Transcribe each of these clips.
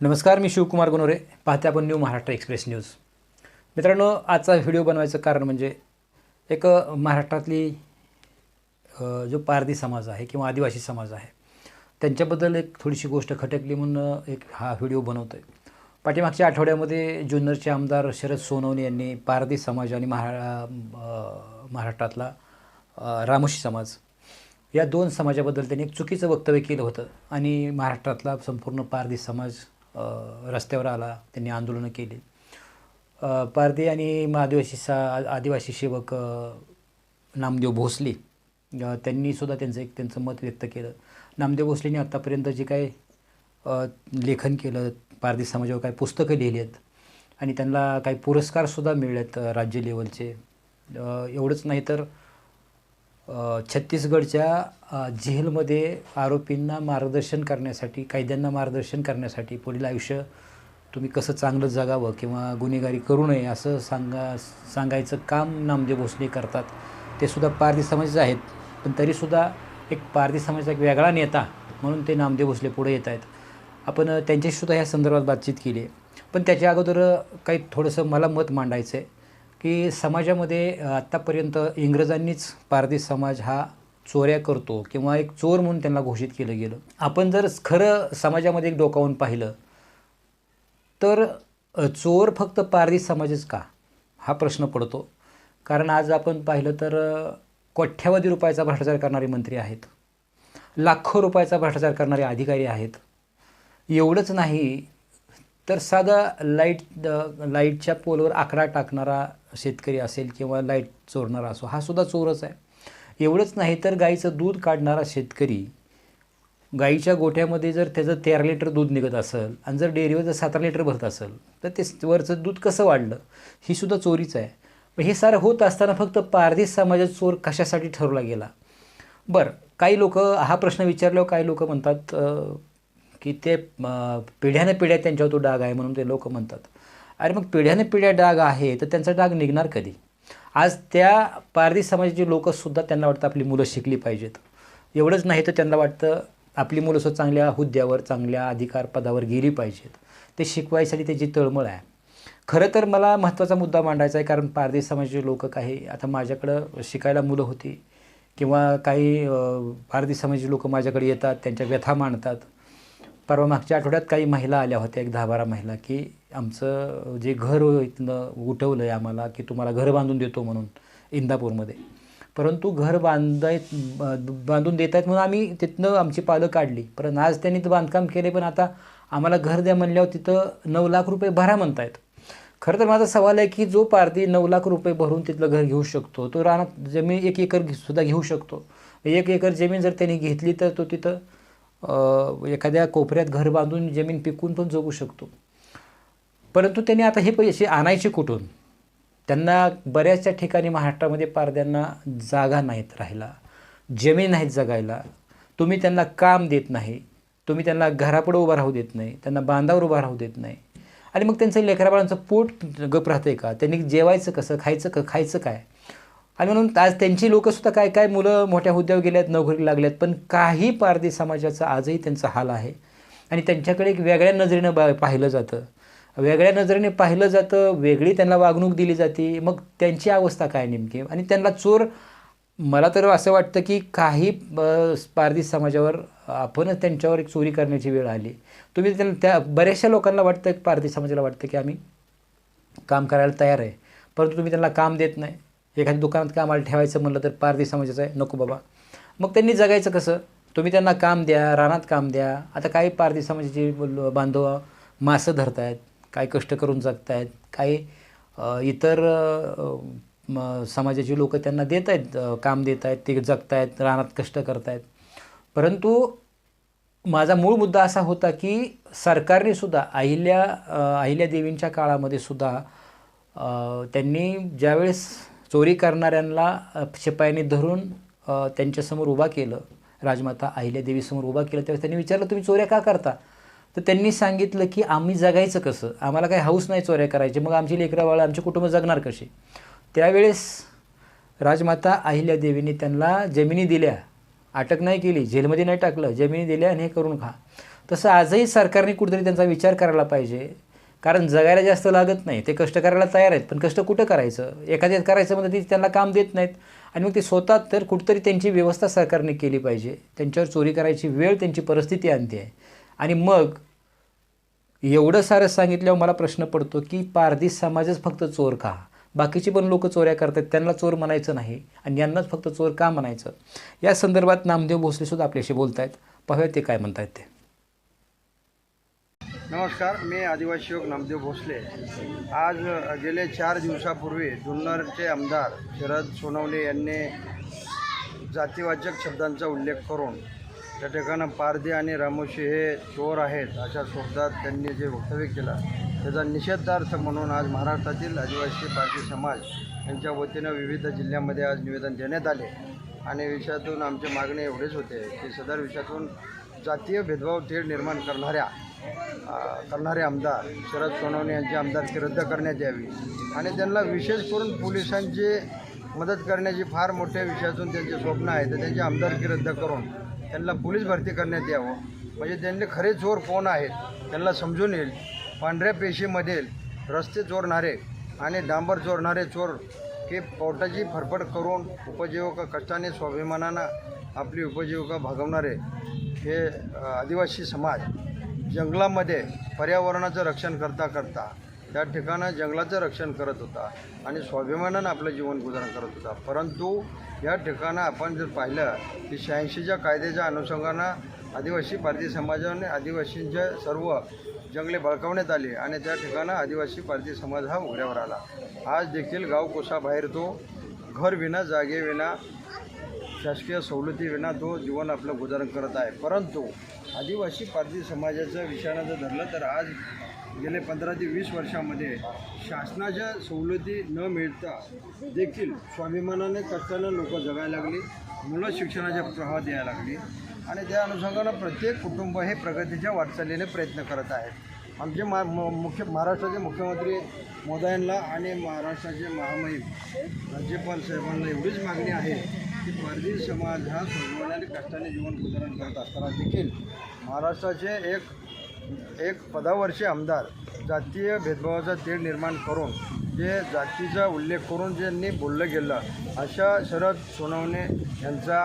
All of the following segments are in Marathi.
नमस्कार मी शिवकुमार गुनोरे. पाहते आपण न्यू महाराष्ट्र एक्सप्रेस न्यूज मित्रांनो आजचा व्हिडिओ बनवायचं कारण म्हणजे एक महाराष्ट्रातली जो पारधी समाज आहे किंवा आदिवासी समाज आहे त्यांच्याबद्दल एक थोडीशी गोष्ट खटकली म्हणून एक हा व्हिडिओ बनवतो आहे पाठीमागच्या आठवड्यामध्ये जुन्नरचे आमदार शरद सोनवणे यांनी पारधी समाज आणि महा महाराष्ट्रातला रामोशी समाज या दोन समाजाबद्दल त्यांनी एक चुकीचं वक्तव्य केलं होतं आणि महाराष्ट्रातला संपूर्ण पारधी समाज रस्त्यावर आला त्यांनी आंदोलनं केली. पारधी आणि मग आदिवासी सा आदिवासी सेवक नामदेव भोसले त्यांनीसुद्धा त्यांचं एक त्यांचं मत व्यक्त केलं. नामदेव भोसलेंनी आत्तापर्यंत जे काही लेखन केलं पारधी समाजावर काही पुस्तकं लिहिली आहेत आणि त्यांना काही पुरस्कारसुद्धा मिळले आहेत राज्य लेवलचे. एवढंच नाही तर छत्तीसगडच्या जेलमध्ये आरोपींना मार्गदर्शन करण्यासाठी कैद्यांना मार्गदर्शन करण्यासाठी पुढील आयुष्य तुम्ही कसं चांगलं जगावं किंवा गुन्हेगारी करू नये असं सांगा सांगायचं काम नामदेव भोसले करतात. ते सुद्धा पारधी समाजाचे आहेत पण तरीसुद्धा एक पारधी समाजाचा एक वेगळा नेता म्हणून ते नामदेव भोसले पुढे येत आहेत. आपण त्यांच्याशीसुद्धा ह्या संदर्भात बातचीत केली. आहे पण त्याच्या अगोदर काही थोडंसं मला मत मांडायचं आहे की समाजामध्ये आत्तापर्यंत इंग्रजांनीच पारधी समाज हा चोऱ्या करतो किंवा एक चोर म्हणून त्यांना घोषित केलं गेलं. आपण जर खरं समाजामध्ये एक डोकावून पाहिलं तर चोर फक्त पारधी समाजच का? हा प्रश्न पडतो. कारण आज आपण पाहिलं तर कोठ्यावधी रुपयाचा भ्रष्टाचार करणारे मंत्री आहेत. लाखो रुपयाचा भ्रष्टाचार करणारे अधिकारी आहेत. एवढंच नाही तर साधा लाइट लाईटच्या पोलवर आकडा टाकणारा शेतकरी असेल किंवा लाइट चोरणारा असो हा सुद्धा चोरच आहे. एवढंच नाही तर गाईचं दूध काढणारा शेतकरी गाईच्या गोठ्यामध्ये जर त्याचं तेरा लिटर दूध निघत असेल आणि जर डेअरीवर जर सतरा लिटर भरत असेल तर ते वरचं दूध कसं वाढलं? ही सुद्धा चोरीच आहे. पण हे सारं होत असताना फक्त पारधी समाजात चोर कशासाठी ठरवला गेला? बरं काही लोक हा प्रश्न विचारल्यावर काही लोक म्हणतात की ते अं, पिढ्यानं पिढ्या त्यांच्यावर तो डाग आहे म्हणून ते लोक म्हणतात. अरे मग पिढ्यानं पिढ्या डाग आहे तर त्यांचा डाग निघणार कधी? आज त्या पारधी समाजाची लोकंसुद्धा त्यांना वाटतं आपली मुलं शिकली पाहिजेत. एवढंच नाही तर त्यांना वाटतं आपली मुलं सुद्धा चांगल्या हुद्द्यावर चांगल्या अधिकार पदावर गेली पाहिजेत. ते शिकवायसाठी त्याची तळमळ आहे. खरं तर मला महत्त्वाचा मुद्दा मांडायचा आहे कारण पारधी समाजाचे लोक काही आता माझ्याकडं शिकायला मुलं होती किंवा काही पारधी समाजाची लोक माझ्याकडे येतात त्यांच्या व्यथा मांडतात. परवा मागच्या आठवड्यात काही महिला आल्या होत्या एक दहा बारा महिला की आमचं जे घर इथनं उठवलं आहे आम्हाला की तुम्हाला घर बांधून देतो म्हणून इंदापूरमध्ये. परंतु घर बांधाय बांधून देत आहेत म्हणून आम्ही तिथनं आमची पालं काढली. पण आज त्यांनी तर बांधकाम केले पण आता आम्हाला घर द्या म्हणल्यावर तिथं नऊ लाख रुपये भरा म्हणतायत. खरं तर माझा सवाल आहे की जो पारधी नऊ लाख रुपये भरून तिथलं घर घेऊ शकतो तो रानात जमीन एक एकर घे- सुद्धा घेऊ शकतो. एक एकर जमीन जर त्यांनी घेतली तर तो तिथं एखाद्या कोपऱ्यात घर बांधून जमीन पिकून पण जगू शकतो. परंतु त्यांनी आता हे पैसे आणायचे कुठून? त्यांना बऱ्याचशा ठिकाणी महाराष्ट्रामध्ये पारद्यांना जागा नाहीत राहायला जमीन नाहीत जगायला. तुम्ही त्यांना काम देत नाही तुम्ही त्यांना घरापुढं उभं राहू देत नाही त्यांना बांधावर उभं राहू देत नाही. आणि मग त्यांचं लेकराबाळांचं पोट गप आहे का? त्यांनी जेवायचं कसं खायचं क खायचं काय? आणि म्हणून आज त्यांची लोकंसुद्धा काय काय मुलं मोठ्या हुद्द्यावर गेल्यात नोकरी लागल्यात पण काही पारधी समाजाचा आजही त्यांचा हाल आहे. आणि त्यांच्याकडे एक वेगळ्या नजरेनं बा पाहिलं जातं. वेगळ्या नजरेने पाहिलं जातं वेगळी त्यांना वागणूक दिली जाते. मग त्यांची अवस्था काय नेमकी? आणि त्यांना चोर मला तर असं वाटतं की काही पारधी समाजावर आपणच त्यांच्यावर एक चोरी करण्याची वेळ आली. तुम्ही त्यांना त्या बऱ्याचशा लोकांना वाटतं पारधी समाजाला वाटतं की आम्ही काम करायला तयार आहे. परंतु तुम्ही त्यांना काम देत नाही. एखाद्या दुकानात कामाला ठेवायचं म्हणलं तर पारधी समाजाचं आहे. नको बाबा. मग त्यांनी जगायचं कसं? तुम्ही त्यांना काम द्या रानात काम द्या. आता काही पारधी समाजाची लो- बांधव मासं धरतायत काही कष्ट करून जगतायत काही इतर समाजाची लोक त्यांना देत आहेत काम देत आहेत ते जगतायत रानात कष्ट करतायत. परंतु माझा मूळ मुद्दा असा होता की सरकारने सुद्धा अहिल्या अहिल्या देवींच्या काळामध्ये सुद्धा त्यांनी ज्यावेळेस चोरी करणाऱ्यांना शिपायांनी धरून त्यांच्यासमोर उभा केलं. राजमाता अहिल्यादेवीसमोर उभा केलं. त्यावेळेस त्यांनी विचारलं तुम्ही चोऱ्या का करता? तर त्यांनी सांगितलं की आम्ही जगायचं कसं? आम्हाला काही हाऊस नाही चोऱ्या करायचे. मग आमची लेकरं आमचे कुटुंब जगणार कसे? त्यावेळेस राजमाता अहिल्यादेवीने त्यांना जमिनी दिल्या. अटक नाही केली. जेलमध्ये नाही टाकलं. जमिनी दिल्या आणि हे करून खा. तसं आजही सरकारने कुठेतरी त्यांचा विचार करायला पाहिजे. कारण जगायला जास्त लागत नाही. ते कष्ट करायला तयार आहेत पण कष्ट कुठं करायचं? एखाद्यात करायचं म्हणजे ती त्यांना काम देत नाहीत. आणि मग ते स्वतः तर कुठंतरी त्यांची व्यवस्था सरकारने केली पाहिजे. त्यांच्यावर चोरी करायची वेळ त्यांची परिस्थिती आणते. आहे आणि मग एवढं सारं सांगितल्यावर मला प्रश्न पडतो की पारधी समाजच फक्त चोर का बाकीची पण लोक चोऱ्या करतात. त्यांना चोर म्हणायचं नाही. आणि यांनाच फक्त चोर का म्हणायचं? या संदर्भात नामदेव भोसलेसुद्धा आपल्याशी बोलत आहेत पाहूया ते काय म्हणतात ते. नमस्कार मी आदिवासी युवक नामदेव भोसले. आज गेले चार दिवसापूर्वी जुन्नरचे आमदार शरद सोनवणे यांनी जातीवाचक शब्दांचा उल्लेख करून त्या ठिकाणं पारधी आणि रामोशी हे चोर आहेत अशा शब्दात त्यांनी जे वक्तव्य केलं त्याचा निषेधार्थ म्हणून आज महाराष्ट्रातील आदिवासी पारधी समाज यांच्या वतीनं विविध जिल्ह्यामध्ये आज निवेदन देण्यात आले. आणि विषयातून आमचे मागणे एवढेच होते की सदर विषयातून जातीय भेदभाव थेट निर्माण करणाऱ्या करणारे आमदार शरद सोनवणे यांची आमदारकी रद्द करण्यात यावी. आणि त्यांना विशेष करून पोलिसांची मदत करण्याची फार मोठ्या विषयातून त्यांचे स्वप्न आहे. तर त्यांची आमदारकी रद्द करून त्यांना पोलीस भरती करण्यात यावं. म्हणजे त्यांनी खरे चोर कोण आहेत त्यांना समजून येईल. पांढऱ्या पेशीमधील रस्ते चोरणारे आणि डांबर चोरणारे चोर की पोटाची फरफड करून उपजीविका कष्टाने स्वाभिमानानं आपली उपजीविका भागवणारे हे आदिवासी समाज जंगलामध्ये पर्यावरणाचं रक्षण करता करता त्या ठिकाणं जंगलाचं रक्षण करत होता आणि स्वाभिमानानं आपलं जीवन गुजारण करत होता. परंतु या ठिकाणं आपण जर पाहिलं की शहाऐंशीच्या कायद्याच्या अनुषंगानं आदिवासी भारतीय समाजाने आदिवासींच्या सर्व जंगले बळकावण्यात आली आणि त्या ठिकाणं आदिवासी भारतीय समाज हा उघड्यावर आला. आज देखील गाव कोसाबाहेर तो घरविना जागेविना विना शासकीय सवलतीविना तो जीवन आपलं गुजारण करत आहे. परंतु आदिवासी पारधी समाजाचा विषयानं जर धरलं तर आज गेले पंधरा ते वीस वर्षामध्ये शासनाच्या सवलती न मिळता देखील स्वाभिमानाने कष्टानं लोक जगायला लागली मुलं शिक्षणाच्या प्रवाह यायला लागली आणि त्या अनुषंगानं प्रत्येक कुटुंब हे प्रगतीच्या वाटचालीने प्रयत्न करत आहेत आमचे मा म- मुख्य महाराष्ट्राचे मुख्यमंत्री मोदयांना आणि महाराष्ट्राचे महामहिम राज्यपाल साहेबांना एवढीच मागणी आहे की परदेश समाज हा स्वाभिमानाने कष्टाने जीवन गुजारण करत असताना देखील महाराष्ट्राचे एक एक पदावरचे आमदार जातीय भेदभावाचा तेढ निर्माण करून जे जातीचा उल्लेख करून ज्यांनी बोललं गेलं अशा शरद सोनवणे यांचा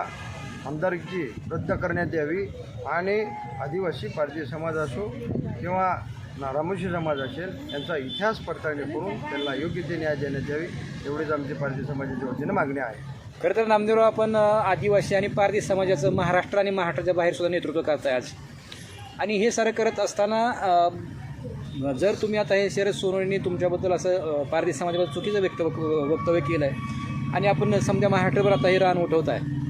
आमदारकी रद्द करण्यात यावी आणि आदिवासी पारधी समाज असो किंवा रामोशी समाज असेल यांचा इतिहास पडताळणी करून त्यांना योग्य ते न्याय देण्यात यावी एवढीच आमची पारधी समाजाच्या वतीनं मागणी आहे. खरं तर नामदेवराव आपण आदिवासी आणि पारधी समाजाचं महाराष्ट्र आणि महाराष्ट्राच्या बाहेर सुद्धा नेतृत्व करताय आज. आणि हे सारं करत असताना जर तुम्ही आता हे शरद सोनवणेंनी तुमच्याबद्दल असं अ, पारधी समाजाबद्दल चुकीचं व्यक्त वक्तव्य केलं आहे आणि आपण समजा महाराष्ट्रभर आता हे रान उठवत आहे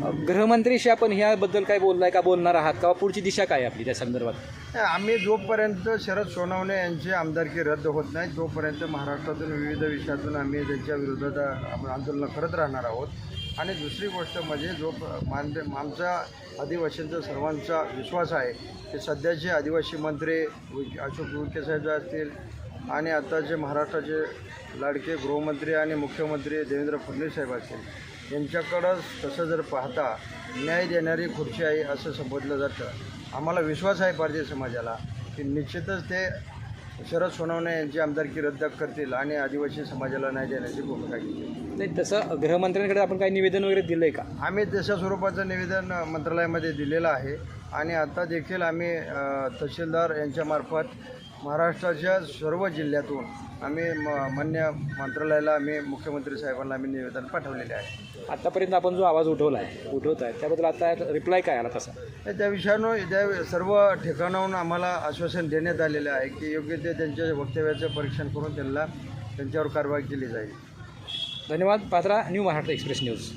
गृहमंत्रीशी आपण ह्याबद्दल काय बोललाय का बोलणार आहात? का पुढची दिशा काय आपली त्या संदर्भात? आम्ही जोपर्यंत शरद सोनवणे यांची आमदारकी रद्द होत नाही तोपर्यंत महाराष्ट्रातून विविध विषयातून आम्ही त्यांच्या विरोधात आपण आंदोलन करत राहणार आहोत. आणि दुसरी गोष्ट म्हणजे जो प- मान आमचा आदिवासींचा सर्वांचा विश्वास आहे की सध्याचे आदिवासी मंत्री अशोक विखे साहेब असतील आणि आताचे महाराष्ट्राचे लाडके गृहमंत्री आणि मुख्यमंत्री देवेंद्र फडणवीस साहेब असतील यांच्याकडं तसं जर पाहता न्याय देणारी खुर्ची आहे असं संबोधलं जातं. आम्हाला विश्वास आहे भारतीय समाजाला की निश्चितच ते शरद सोनवणे यांची आमदारकी रद्द करतील आणि आदिवासी समाजाला न्याय देण्याची भूमिका घेतील. नाही तसं गृहमंत्र्यांकडे आपण काही निवेदन वगैरे दिलं आहे का? आम्ही तशा स्वरूपाचं निवेदन मंत्रालयामध्ये दिलेलं आहे आणि आता देखील आम्ही तहसीलदार यांच्यामार्फत महाराष्ट्राच्या सर्व जिल्ह्यातून आम्ही म मान्य मंत्रालयाला आम्ही मुख्यमंत्री साहेबांना आम्ही निवेदन पाठवलेले आहे. आतापर्यंत आपण जो आवाज उठवला आहे उठवत आहे त्याबद्दल आता रिप्लाय काय आला तसा? तर त्या विषयानं त्या सर्व ठिकाणाहून आम्हाला आश्वासन देण्यात आलेलं आहे की योग्य ते त्यांच्या वक्तव्याचं परीक्षण करून त्यांना त्यांच्यावर कारवाई केली जाईल. धन्यवाद. Patra new Maharashtra express news